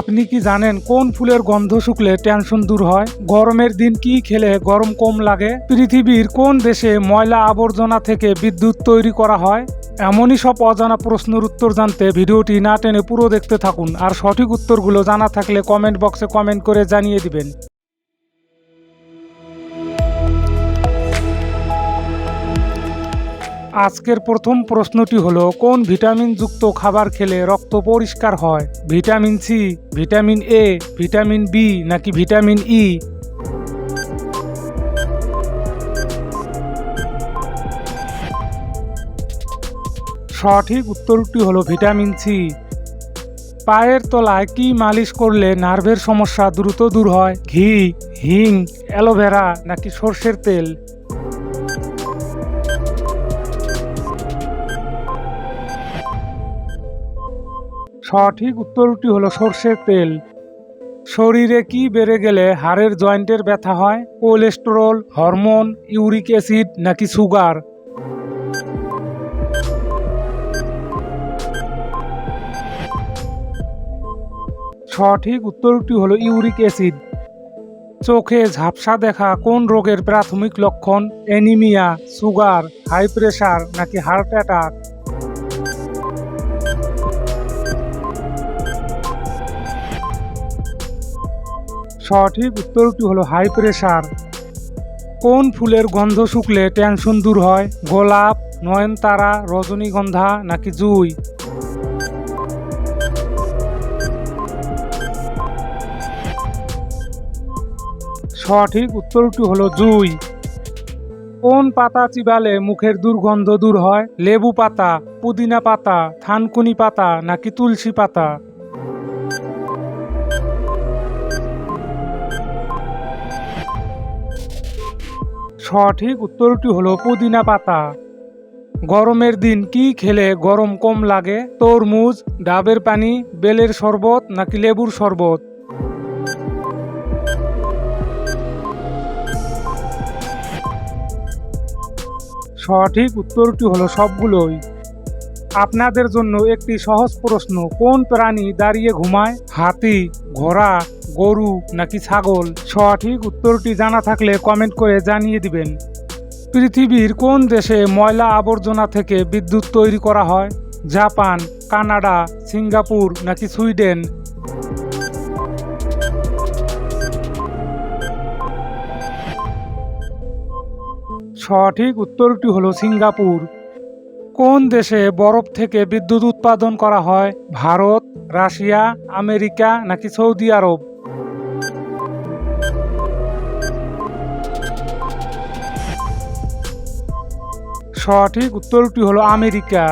আপনি কি জানেন কোন ফুলের গন্ধ শুকলে টেনশন দূর হয়? গরমের দিন কি খেলে গরম কম লাগে? পৃথিবীর কোন দেশে ময়লা আবর্জনা থেকে বিদ্যুৎ তৈরি করা হয়? এমনই সব অজানা প্রশ্নের উত্তর জানতে ভিডিওটি না টেনে পুরো দেখতে থাকুন। আর সঠিক উত্তরগুলো জানা থাকলে কমেন্ট বক্সে কমেন্ট করে জানিয়ে দিবেন। আজকের প্রথম প্রশ্নটি হলো, কোন ভিটামিনযুক্ত খাবার খেলে রক্ত পরিষ্কার হয়? Vitamin C, vitamin A, vitamin B, নাকি ভিটামিন ই? সঠিক উত্তরটি হলো ভিটামিন সি। পায়ের তলায় কি মালিশ করলে নার্ভের সমস্যা দ্রুত দূর হয়? ঘি, হিং, অ্যালোভেরা, নাকি সর্ষের তেল? সঠিক উত্তরটি হলো সর্ষের তেল। শরীরে কি বেড়ে গেলে হাড়ের জয়েন্টের ব্যথা হয়? কোলেস্টেরল, হরমোন, ইউরিক অ্যাসিড নাকি সুগার? সঠিক উত্তরটি হলো ইউরিক অ্যাসিড। চোখে ঝাপসা দেখা কোন রোগের প্রাথমিক লক্ষণ? অ্যানিমিয়া, সুগার, হাই প্রেশার নাকি হার্ট অ্যাটাক? সঠিক উত্তরটি হলো হাই প্রেশার কোন ফুলের গন্ধ শুকলে টেনশন দূর হয়? গোলাপ, নয়নতারা, রজনীগন্ধা নাকি জুই? সঠিক উত্তরটি হলো জুই। কোন পাতা চিবালে মুখের দুর্গন্ধ দূর হয়? লেবু পাতা, পুদিনা পাতা, থানকুনি পাতা নাকি তুলসী পাতা? সঠিক উত্তরটি হলো পুদিনা পাতা। গরমের দিন কি খেলে গরম কম লাগে? তরমুজ, ডাবের পানি, বেলের শরবত নাকি লেবুর শরবত? সঠিক উত্তরটি হলো সবগুলোই। আপনাদের জন্য একটি সহজ প্রশ্ন, কোন প্রাণী দাঁড়িয়ে ঘুমায়? হাতি, ঘোড়া গরু নাকি ছাগল? সঠিক উত্তরটি জানা থাকলে কমেন্ট করে জানিয়ে দিবেন। পৃথিবীর কোন দেশে ময়লা আবর্জনা থেকে বিদ্যুৎ তৈরি করা হয়? জাপান, কানাডা, সিঙ্গাপুর নাকি সুইডেন? সঠিক উত্তরটি হলো সিঙ্গাপুর। কোন দেশে বরফ থেকে বিদ্যুৎ উৎপাদন করা হয়? ভারত, রাশিয়া, আমেরিকা নাকি সৌদি আরব? সঠিক উত্তরটি হলো আমেরিকা।